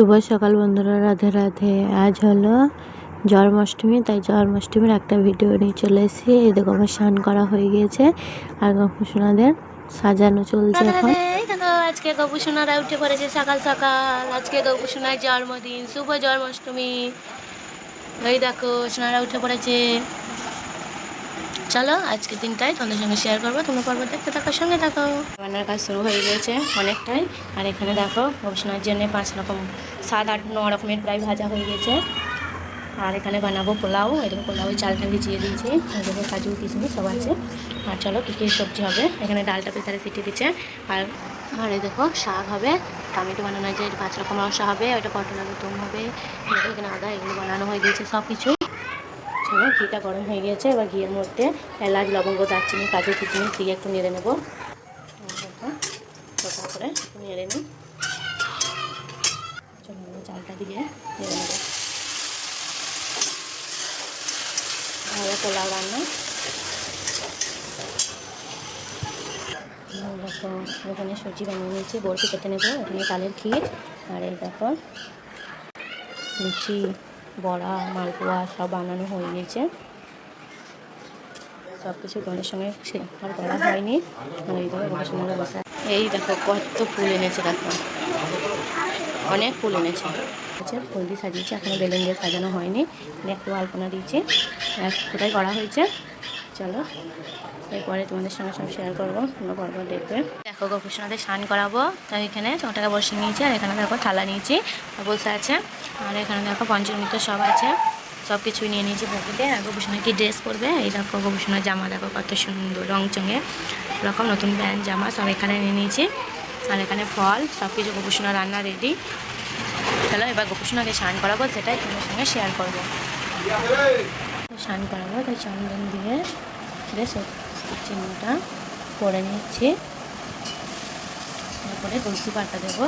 শুভ সকাল বন্ধুরা রাধে রাধে। আজ হলো জন্মাষ্টমী তাই জন্মাষ্টমীর একটা ভিডিও নিয়ে চলে এসেছি। এই দেখো আমার স্নান করা হয়ে গিয়েছে আর গপুসোনাদের সাজানো চলছে এখন। আজকে গপুসোনারা উঠে পড়েছে সকাল সকাল। আজকে গপুসোনার জন্মদিন শুভ জন্মাষ্টমী। এই দেখো সোনারা উঠে পড়েছে। চলো আজকে দিনটাই তোমাদের সঙ্গে শেয়ার করব। তোমরা পর্ব দেখতে থাকার সঙ্গে থাকো। রান্নার কাজ শুরু হয়ে গিয়েছে অনেকটাই। আর এখানে দেখো গবেষণার জন্য পাঁচ রকম, সাত আট ন রকমের প্রায় ভাজা হয়ে গেছে। আর এখানে বানাবো পোলাও এরকম পোলাও চালটা ভিজিয়ে দিয়েছি। দেখো কাজু, কিশমিশ সব আছে। আর চলো, কী কী সবজি হবে? এখানে ডালটা প্রেসারে সিটি দিচ্ছে। আর আর এই দেখো, শাক হবে, টমেটো বানানো এটা পাঁচ রকম রসা হবে ওটা পটল আলু দম হবে, এখানে আদা, এগুলো বানানো হয়ে গিয়েছে সব কিছু চলো ঘিটা গরম হয়ে গিয়েছে এবার ঘিয়ের মধ্যে এলাচ, লবঙ্গ, দারচিনি, কাজু কিচমিচ দিয়ে একটু নেড়ে নেব। করে একটু নেড়ে নিই। চালটা দিয়ে নেড়ে নেব। ভালো পোলাও রান্না। দেখো, এখানে সবজি বানিয়ে নিয়েছি, বরফি কেটে নেব, এখানে কালের ক্ষীর, আর এই দেখো, লুচি। বড়া, মালপোয়া সব বানানো হয়ে গেছে সব কিছু গণের সঙ্গে আর করা হয়নি। মানে এই দেখো সঙ্গে বসা। এই দেখো কত ফুল এনেছে দেখো। অনেক ফুল এনেছে। ফুল দিয়ে সাজিয়েছে এখনও বেলুন দিয়ে সাজানো হয়নি। একটু আলপনা দিয়েছি। এক ফোটাই করা হয়েছে। চলো। এরপরে তোমাদের সঙ্গে সব শেয়ার করব, তোমরা পর্ব দেখবে। দেখো গোপুসোনাদের স্নান করাবো। তাই এখানে চটাকা বসে নিয়েছি, আর এখানে দেখো থালা নিয়েছি, বসে আছে। আর এখানে দেখো পঞ্চমৃত সব আছে। সব কিছুই নিয়ে নিয়েছি পকেটে আর গোপুসোনা কি ড্রেস পরবে? এই দেখো গোপুসোনার জামা দেখো কত সুন্দর রং চঙে নতুন প্যান্ট জামা সব এখানে নিয়ে নিয়েছি। আর এখানে ফল সব কিছু গোপুসোনা রান্না রেডি চলো, এবার গোপুসোনাকে স্নান করাবো, সেটাই তোমার সঙ্গে শেয়ার করব। স্নান করাবো, তাই চন্দন দিয়ে। বেশ চিহ্নটা করে নিচ্ছি। তারপরে তুলসী পাতা দেবো।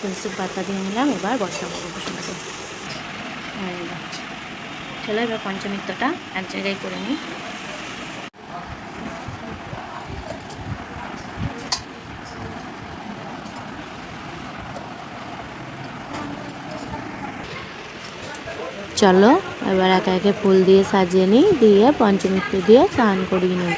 তুলসী পাতা দিয়ে নিলাম, এবার বসাবো গোপুসোনাকে চলো এবার পঞ্চমিত্রটা এক জায়গায় করে নিই। চলো এবার একে একে ফুল দিয়ে সাজিয়ে নিই দিয়ে পঞ্চমিত্র দিয়ে স্নান করিয়ে নিই।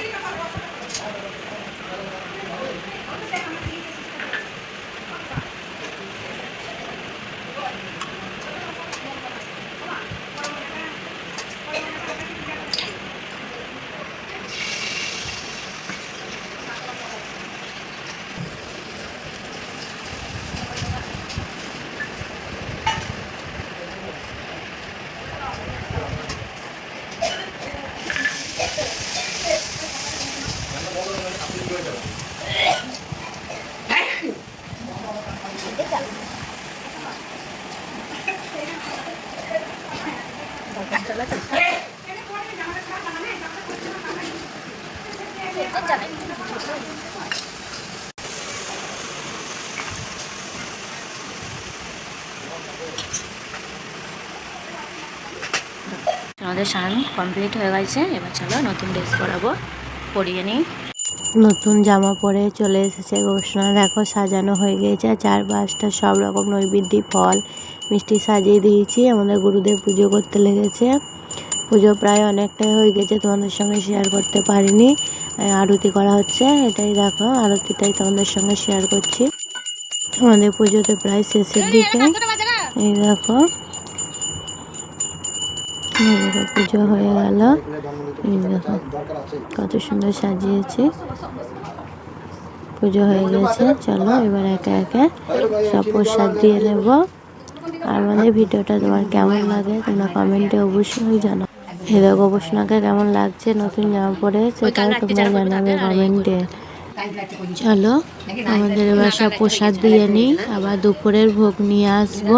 আমাদের স্নান কমপ্লিট হয়ে গেছে। এবার চলো নতুন ড্রেস পরাবো, পরিয়ে নিই। নতুন জামা পরে চলে এসেছে ঘোষণা। দেখো, সাজানো হয়ে গিয়েছে। চারপাশটা সব রকম নৈবেদ্যি ফল, মিষ্টি সাজিয়ে দিয়েছি। আমাদের গুরুদেব পুজো করতে লেগেছে। পুজো প্রায় অনেকটাই হয়ে গেছে তোমাদের সঙ্গে শেয়ার করতে পারিনি। আরতি করা হচ্ছে এটাই দেখো আরতিটাই তোমাদের সঙ্গে শেয়ার করছি। আমাদের পুজোতে প্রায় শেষের দিকে। এই দেখো। পুজো হয়ে গেল। এই দেখো কত সুন্দর সাজিয়েছি। পুজো হয়ে গেছে চলো এবার একে একে সব প্রসাদ দিয়ে নেব। আর আমাদের ভিডিওটা তোমার কেমন লাগে তোমরা কমেন্টে অবশ্যই জানাও। দেখো অবশ্যনাকে কেমন লাগছে? নতুন জামা পরে সেটাও তোমরা জানাবে কমেন্টে চলো আমাদের সব প্রসাদ দিয়ে নিই আবার দুপুরের ভোগ নিয়ে আসব।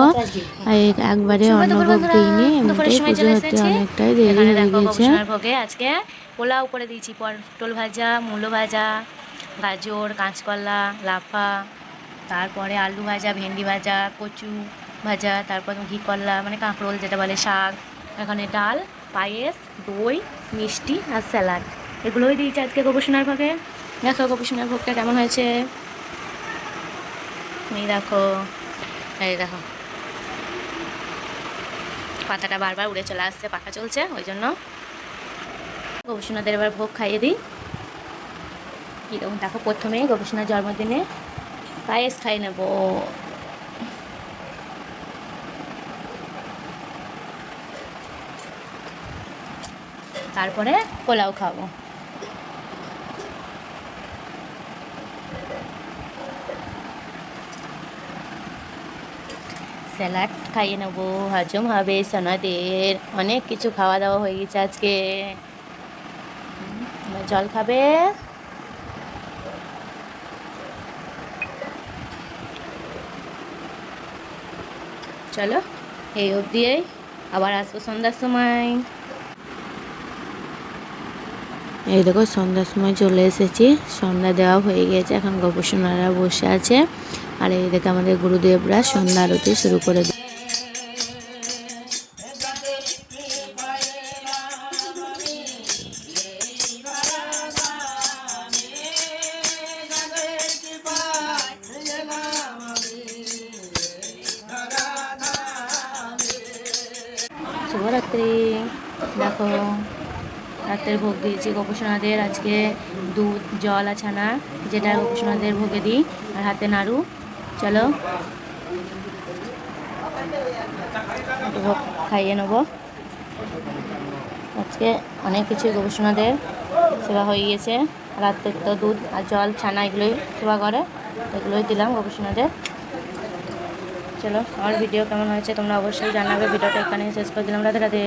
একবারে অন্নভোগ দিইনি দুপুরের এমনিতেই পুজো হতে অনেকটাই দেরি হয়ে গেছে। ভোগে আজকে পোলাও করে দিয়েছি পটল ভাজা মূলো ভাজা গাজর কাঁচকলা লাফা তারপরে আলু ভাজা ভেন্ডি ভাজা কচু ভাজা তারপর ঘি করলা মানে কাঁকরোল যেটা বলে শাক এখানে ডাল পায়েস, দই, মিষ্টি আর স্যালাড। এগুলোই দিয়েছে আজকে গবেষণার ভাগে। দেখো গবেষণার ভোগটা কেমন হয়েছে। এই দেখো এই দেখো। পাতাটা বারবার উড়ে চলে আসছে, পাখা চলছে, ওই জন্য। গবেষণাদের এবার ভোগ খাইয়ে দিই। কীরকম দেখো প্রথমে গবেষণার জন্মদিনে পায়েস খাই নেব। তারপরে পোলাও খাব। স্যালাড খাইয়ে নেব, হজম হবে সোনাদের। অনেক কিছু খাওয়া দাওয়া হয়ে গেছে আজকে। জল খাবে। চলো, এই অবধি আবার আসব সন্ধ্যার সময়। এই দেখো সন্ধ্যার সময় চলে এসেছি। সন্ধ্যা দেওয়া হয়ে গেছে, এখন গবেষণারা বসে আছে। আর এই দেখে আমাদের গুরুদেবরা সন্ধ্যা আরতি শুরু করে। শুভরাত্রি। দেখো। রাত্রের ভোগ দিয়েছি গোপসোনাদের আজকে দুধ, জল আর ছানা, যেটা গোপসোনাদের ভোগে দিই, আর হাতে নাড়ু। চলো। ভোগ খাইয়ে নেব। আজকে অনেক কিছু গবেষণাদের সেবা হয়ে গেছে রাত্রের তো দুধ আর জল, ছানা এগুলোই সেবা করে, এগুলোই দিলাম গবেষণাদের চলো, আমার ভিডিও কেমন হয়েছে তোমরা অবশ্যই জানাবে। ভিডিওটা এখানে শেষ করে দিলাম। রাধে রাধে।